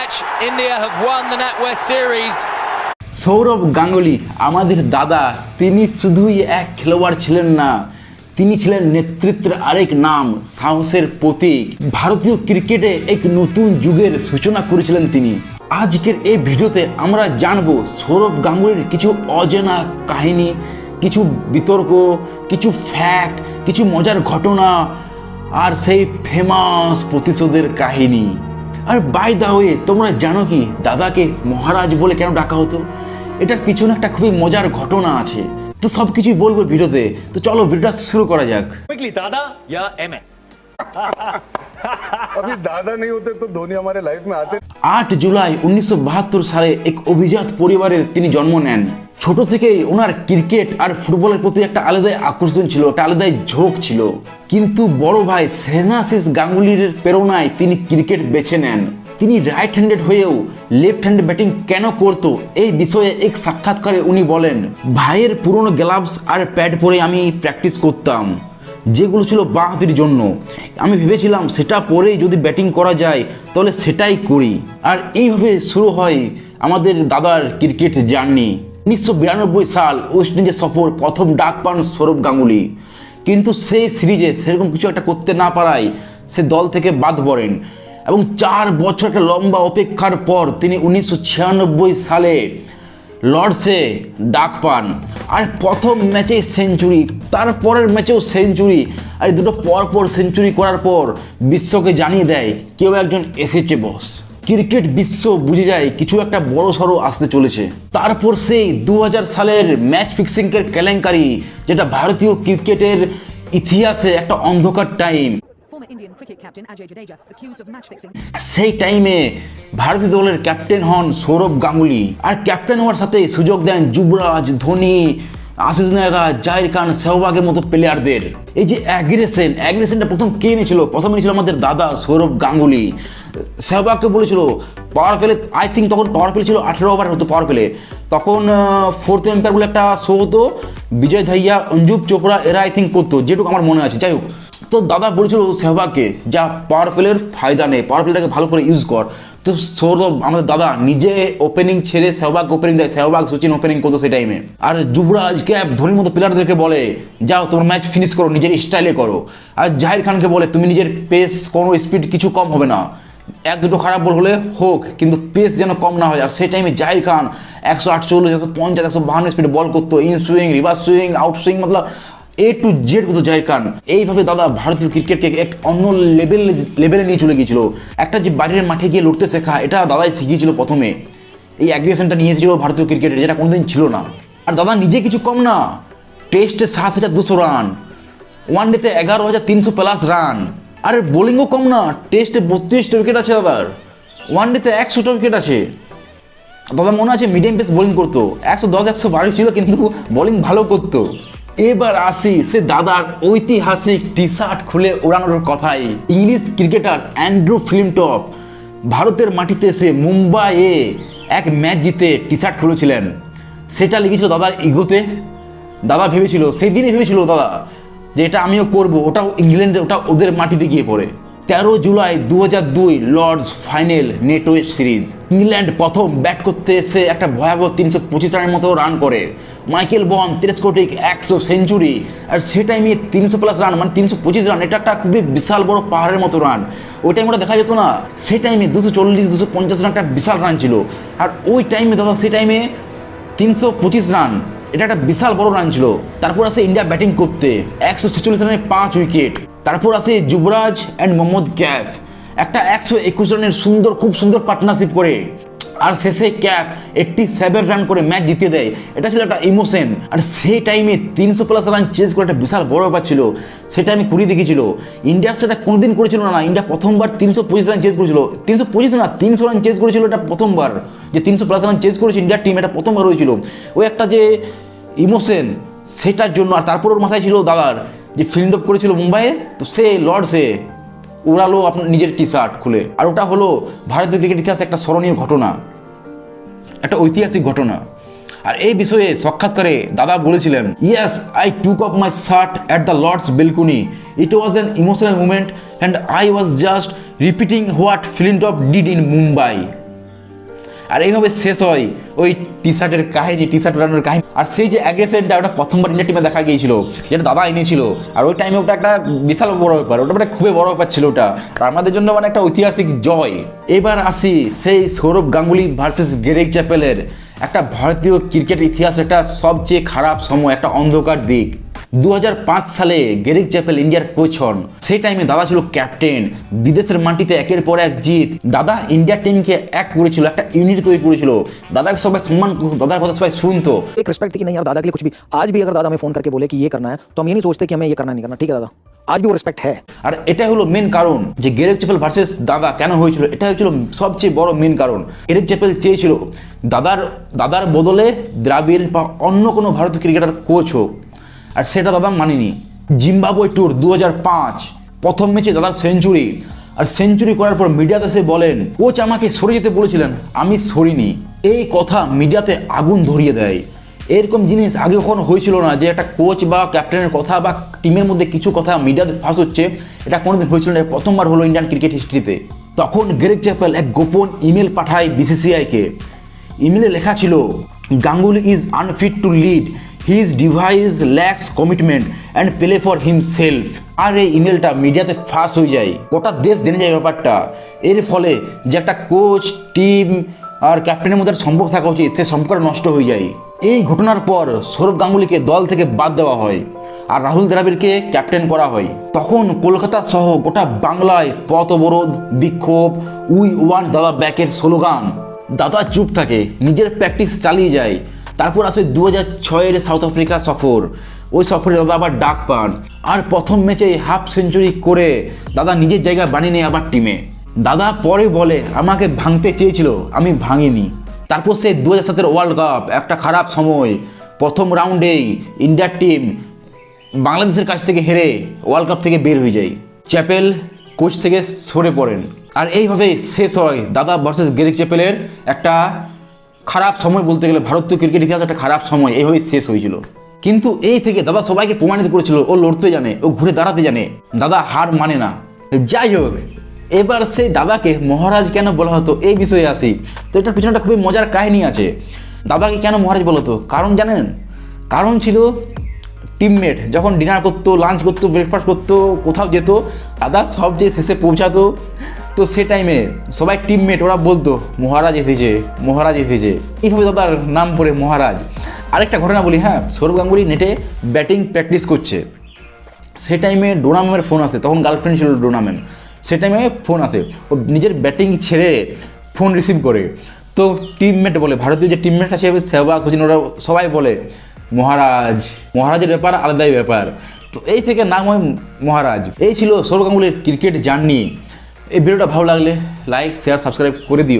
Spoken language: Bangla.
match, India have won the NatWest series. Sourav Ganguly আমাদের দাদা তিনি শুধুই এক খেলোয়াড় ছিলেন না তিনি ছিলেন নেতৃত্বের আরেক নাম সাহসের প্রতীক। ভারতীয় ক্রিকেটে এক নতুন যুগের সূচনা করেছিলেন তিনি। আজকের এই ভিডিওতে আমরা জানব সৌরভ গাঙ্গুলির কিছু অজানা কাহিনী কিছু বিতর্ক কিছু ফ্যাক্ট কিছু মজার ঘটনা আর সেই ফেমাস প্রতিশোধের কাহিনী। আর বাই দা ওয়ে তোমরা জানো কি দাদাকে মহারাজ বলে কেন ডাকা হতো এটার পিছনে একটা খুবই মজার ঘটনা আছে তো সব কিছুই বলবো ভিডিওতে তো চলো ভিডিওটা শুরু করা যাক क्विकली दादा या एमएस अभी दादा नहीं होते तो धोनी हमारे लाइफ में आते আট জুলাই উনিশশো বাহাত্তর সালে এক অভিজাত পরিবারে তিনি জন্ম নেন ছোট থেকেই ওনার ক্রিকেট আর ফুটবলের প্রতি একটা আলাদাই আকর্ষণ ছিল, একটা আলাদাই ঝোঁক ছিল। কিন্তু বড় ভাই সেনাসিস গাঙ্গুলির প্রেরণায় তিনি ক্রিকেট বেছে নেন। তিনি রাইট হ্যান্ডেড হয়েও লেফট হ্যান্ড ব্যাটিং কেন করতো, এই বিষয়ে এক সাক্ষাৎকারে উনি বলেন, ভাইয়ের পুরনো গ্লাভস আর প্যাড পরে আমি প্র্যাকটিস করতাম, যেগুলো ছিল বাঁ হাতির জন্য। আমি ভেবেছিলাম সেটা পরেই যদি ব্যাটিং করা যায়, তাহলে সেটাই করি। আর এইভাবে শুরু হয় আমাদের দাদার ক্রিকেট জার্নি। উনিশশো বিরানব্বই সাল ওয়েস্ট ইন্ডিজ সফর প্রথম ডাক পান সৌরভ গাঙ্গুলি। কিন্তু সেই সিরিজে সেরকম কিছু একটা করতে না পারায় সে দল থেকে বাদ পড়েন এবং চার বছর একটা লম্বা অপেক্ষার পর তিনি উনিশশো ছিয়ানব্বই সালে লর্ডসে ডাক পান। আর প্রথম ম্যাচে সেঞ্চুরি, তারপরের ম্যাচেও সেঞ্চুরি, আর দুটো পর পর সেঞ্চুরি করার পর বিশ্বকে জানিয়ে দেয়, কেউ একজন এসেছে, বস। ক্রিকেট বিশ্ব বুঝে যায় কিছু একটা বড় সড়ো আসতে চলেছে। তারপর সেই দু সালের ম্যাচ ফিক্সিংয়ের কেলেঙ্কারি যেটা ভারতীয় ক্রিকেটের ইতিহাসে একটা অন্ধকার টাইম. সেই টাইমে ভারতীয় দলের ক্যাপ্টেন হন সৌরভ গাঙ্গুলি। আর ক্যাপ্টেন হওয়ার সাথে সুযোগ দেন যুবরাজ ধোনি। আশিস নেহরা জাহির খান সেহবাগের মতো প্লেয়ারদের এই যে অ্যাগ্রেশন অ্যাগ্রেশনটা প্রথম কে নিয়েছিল প্রথম নিয়েছিল আমাদের দাদা সৌরভ গাঙ্গুলি। সেহবাগকে বলেছিল পাওয়ার প্লে আই থিঙ্ক তখন পাওয়ার প্লে ছিল আঠেরো ওভার হতো পাওয়ার প্লে তখন ফোর্থ এম্পায়ার বলে একটা শো হতো, বিজয় ধাইয়া, অঞ্জুব চোপড়া, এরা আই থিঙ্ক করতো, যেটুকু আমার মনে আছে। যাই হোক, তো দাদা বলেছিল সেহবাগকে যা পাওয়ার প্লের ফায়দা নেই পাওয়ার প্লেটাকে ভালো করে ইউজ কর। তো সৌরভ, আমাদের দাদা, নিজে ওপেনিং ছেড়ে সেহবাগ ওপেনিং দেয়। সেহবাগ সচিন ওপেনিং করতো সেই টাইমে আর যুবরাজ ক্যাপ ধোনির মতো প্লেয়ারদেরকে বলে, যাও, তোমার ম্যাচ ফিনিশ করো, নিজের স্টাইলে করো। আর জাহির খানকে বলে, তুমি নিজের পেস কোনো স্পিড কিছু কম হবে না। এক দুটো খারাপ বল হলে হোক, কিন্তু পেস যেন কম না হয়। আর সেই টাইমে জাহির খান একশো আটচল্লিশ, একশো পঞ্চাশ, একশো বাহান্ন স্পিডে বল করতো। In swing reverse swing out swing Matlab A to Z করতো জাহির খান এইভাবে দাদা ভারতীয় ক্রিকেটকে এক অন্য লেভেল লেভেলে নিয়ে চলে গিয়েছিল। একটা যে বাইরের মাঠে গিয়ে লড়তে শেখা, এটা দাদাই শিখিয়েছিল প্রথমে। এই অ্যাগ্রেশনটা নিয়ে এসেছিল ভারতীয় ক্রিকেটের যেটা কোনোদিন ছিল না। আর দাদা নিজে কিছু কম না। টেস্টে সাত হাজার দুশো রান। ওয়ান ডেতে এগারো হাজার তিনশো প্লাস রান আর বোলিংও কম না। টেস্টে বত্রিশটা উইকেট আছে দাদার। ওয়ান ডেতে একশোটা উইকেট আছে। দাদা মনে আছে মিডিয়াম পেস বোলিং করতো। একশো দশ, একশো বারো ছিল, কিন্তু বোলিং ভালো করতো। এবার আসি সে দাদার ঐতিহাসিক টি শার্ট খুলে ওড়ানোর কথাই। ইংলিশ ক্রিকেটার অ্যান্ড্রু ফিল্মটপ, ভারতের মাটিতে এসে মুম্বাইয়ে এক ম্যাচ জিতে টি শার্ট খুলেছিলেন। সেটা লিখেছিল দাদার ইগোতে। দাদা ভেবেছিল, সেই দিনই ভেবেছিল দাদা, যে এটা আমিও করব, ওটাও ইংল্যান্ডে, ওটা ওদের মাটিতে গিয়ে পড়ে। তেরো জুলাই দু দুই Lord's final NatWest series. England প্রথম ব্যাট করতে এসে একটা ভয়াবহ তিনশো পঁচিশ রানের মতো রান করে। মাইকেল বন টেলিস্কোটিক একশো সেঞ্চুরি, আর সে টাইমে তিনশো প্লাস রান মানে তিনশো পঁচিশ রান এটা একটা খুবই বিশাল বড় পাহাড়ের মতো রান। ওই টাইম ওটা দেখা যেত না সে টাইমে দুশো চল্লিশ, দুশো পঞ্চাশ রান একটা বিশাল রান ছিল। আর ওই টাইমে দাদা, সেই টাইমে তিনশো পঁচিশ রান, এটা একটা বিশাল বড় রান ছিল। তারপর আসে ইন্ডিয়া ব্যাটিং করতে, একশো ছেচল্লিশ রানে পাঁচ উইকেট। তারপর আসে যুবরাজ অ্যান্ড মোহাম্মদ ক্যাফ। একটা একশো একুশ রানের সুন্দর, খুব সুন্দর পার্টনারশিপ করে। আর শেষে ক্যাপ এইটটি সেভেন রান করে ম্যাচ জিতে দেয়। এটা ছিল একটা ইমোশন আর সেই টাইমে তিনশো প্লাস রান চেস করে একটা বিশাল বড় ব্যাপার ছিল। সেটা আমি কুড়ি দেখেছিল ইন্ডিয়া সেটা কোনোদিন করেছিল না। ইন্ডিয়া প্রথমবার তিনশো পঁচিশ রান চেস করেছিল। তিনশো পঁচিশ না, তিনশো রান চেস করেছিল এটা প্রথমবার। যে তিনশো প্লাস রান চেস করেছে ইন্ডিয়ার টিম এটা প্রথমবার হয়েছিল। ওই একটা যে ইমোশন সেটার জন্য। আর তারপর ওর মাথায় ছিল দাদার যে ফিল্ড অফ করেছিল মুম্বাইয়ে, তো সে লর্ডসে উড়ালো আপনার নিজের টি শার্ট খুলে। আর ওটা হলো ভারতীয় ক্রিকেট ইতিহাসে একটা স্মরণীয় ঘটনা, একটা ঐতিহাসিক ঘটনা। আর এই বিষয়ে সাক্ষাৎকারে দাদা বলেছিলেন yes I took off my shirt at the Lord's balcony it was an emotional moment and I was just repeating what Flintoff did in Mumbai আর এইভাবে শেষ হয় ওই টি শার্টের কাহিনী টি শার্ট উড়ানোর কাহিনী। আর সেই যে অ্যাগ্রেশনটা ওটা প্রথমবার ইন্ডিয়া টিমে দেখা গিয়েছিল। যেটা দাদা এনেছিল। আর ওই টাইমে ওটা একটা বিশাল বড় ব্যাপার। ওটা মানে খুবই বড় ব্যাপার ছিল ওটা। আর আমাদের জন্য মানে একটা ঐতিহাসিক জয়। এবার আসি সেই সৌরভ গাঙ্গুলি ভার্সেস গেরেক চ্যাপেলের একটা ভারতীয় ক্রিকেট ইতিহাস, একটা সবচেয়ে খারাপ সময়, একটা অন্ধকার দিক। দু সালে গেরিক চ্যাপেল ইন্ডিয়ার কোচ হন সেই টাইমে দাদা ছিল ক্যাপ্টেন বিদেশের মাটিতে একের পর এক জিত দাদা ইন্ডিয়া টিমকে এক করেছিল একটা ইউনিট তৈরি করেছিল দাদাকে সবাই সম্মান করতো দাদার কথা সবাই শুনতো एक रिस्पेक्ट थी कि नहीं यार दादा के लिए कुछ भी आज भी अगर दादा हमें फोन करके बोले कि ये करना है तो हम ये नहीं सोचते कि हमें ये करना नहीं करना ठीक है दादा आज भी वो रिस्पेक्ट है আর এটা হলো মেন কারণ যে গেরেক চ্যাপেল ভার্সেস দাদা কেন হয়েছিল এটা হয়েছিল সবচেয়ে বড় মেন কারণ গেরেক চ্যাপেল চেয়েছিল দাদার দাদার বদলে দ্রাবিড় বা অন্য কোনো ভারতীয় ক্রিকেটার কোচ হোক আর সেটা দাদা মানিনি। জিম্বাবুয়ে ট্যুর দু হাজার পাঁচ, প্রথম ম্যাচে দাদার সেঞ্চুরি। আর সেঞ্চুরি করার পর মিডিয়াতে সে বলেন, কোচ আমাকে সরে যেতে বলেছিলেন, আমি সরিনি। এই কথা মিডিয়াতে আগুন ধরিয়ে দেয়। এরকম জিনিস আগে কখনো হয়েছিল না যে একটা কোচ বা ক্যাপ্টেনের কথা বা টিমের মধ্যে কিছু কথা মিডিয়াতে ফাঁস হচ্ছে, এটা কোনোদিন হয়েছিল না। প্রথমবার হলো ইন্ডিয়ান ক্রিকেট হিস্ট্রিতে। তখন গ্রেক চ্যাপেল এক গোপন ইমেল পাঠায় বিসিসিআইকে। ইমেলে লেখা ছিল, Ganguly is unfit to lead his device lacks commitment and play for himself আর এই ইমেলটা মিডিয়াতে ফাঁস হয়ে যায়। গোটা দেশ জেনে যায় ব্যাপারটা। এর ফলে যে একটা কোচ টিম আর ক্যাপ্টেনের মধ্যে সম্পর্ক থাকা উচিত, সে সম্পর্ক নষ্ট হয়ে যায়। এই ঘটনার পর সৌরভ গাঙ্গুলিকে দল থেকে বাদ দেওয়া হয় আর রাহুল দ্রাবিড়কে ক্যাপ্টেন করা হয়। তখন কলকাতা সহ গোটা বাংলায় পথ অবরোধ, বিক্ষোভ, উই ওয়ান দাদা ব্যাকের স্লোগান, দাদা চুপ থাকে, নিজের প্র্যাকটিস চালিয়ে যায়। তারপর আসে দু হাজার ছয়ের সাউথ আফ্রিকা সফর। ওই সফরে দাদা আবার ডাক পান। আর প্রথম ম্যাচে হাফ সেঞ্চুরি করে দাদা নিজের জায়গা বানিয়ে নেয় আবার টিমে দাদা পরে বলে, আমাকে ভাঙতে চেয়েছিল, আমি ভাঙিনি। তারপর সে দু হাজার সাতের ওয়ার্ল্ড কাপ একটা খারাপ সময়। প্রথম রাউন্ডেই ইন্ডিয়ার টিম বাংলাদেশের কাছ থেকে হেরে ওয়ার্ল্ড কাপ থেকে বের হয়ে যায়। চ্যাপেল কোচ থেকে সরে পড়েন। আর এইভাবেই শেষ হয় দাদা ভার্সেস গেরিক চ্যাপেলের একটা খারাপ সময় বলতে গেলে ভারতীয় ক্রিকেট ইতিহাস একটা খারাপ সময় এইভাবেই শেষ হয়েছিল। কিন্তু এই থেকে দাদা সবাইকে প্রমাণিত করেছিল, ও লড়তে জানে, ও ঘুরে দাঁড়াতে জানে, দাদা হার মানে না। যাই হোক, এবার সেই দাদাকে মহারাজ কেন বলা হতো, এই বিষয়ে আসি। তো এটার পিছনে একটা খুবই মজার কাহিনী আছে। দাদাকে কেন মহারাজ বলা হতো? কারণ জানেন? কারণ ছিল টিমমেট যখন ডিনার করতো লাঞ্চ করতো ব্রেকফাস্ট করতো, কোথাও যেত, দাদা সব যে শেষে পৌঁছাতো তো সে টাইমে সবাই টিমমেট ওরা বলতো, মহারাজ এসেছে মহারাজ এসেছে। এইভাবে দাদার নাম পড়ে মহারাজ। আরেকটা ঘটনা বলি হ্যাঁ সৌরভ গাঙ্গুলি নেটে ব্যাটিং প্র্যাকটিস করছে। সে টাইমে ডোনা ম্যামের ফোন আসে, তখন গার্লফ্রেন্ড ছিল ডোনা ম্যাম। সে টাইমে ফোন আসে, ও নিজের ব্যাটিং ছেড়ে ফোন রিসিভ করে। তো টিমমেট বলে, ভারতীয় যে টিমমেট আছে, সেহবাগ, সচিন, ওরা সবাই বলে, মহারাজ, মহারাজের ব্যাপার আলাদাই ব্যাপার। তো এই থেকে নাম হয় মহারাজ। এই ছিল সৌরভ গাঙ্গুলির ক্রিকেট জার্নি এই ভিডিওটা ভালো লাগলে লাইক শেয়ার সাবস্ক্রাইব করে দিও।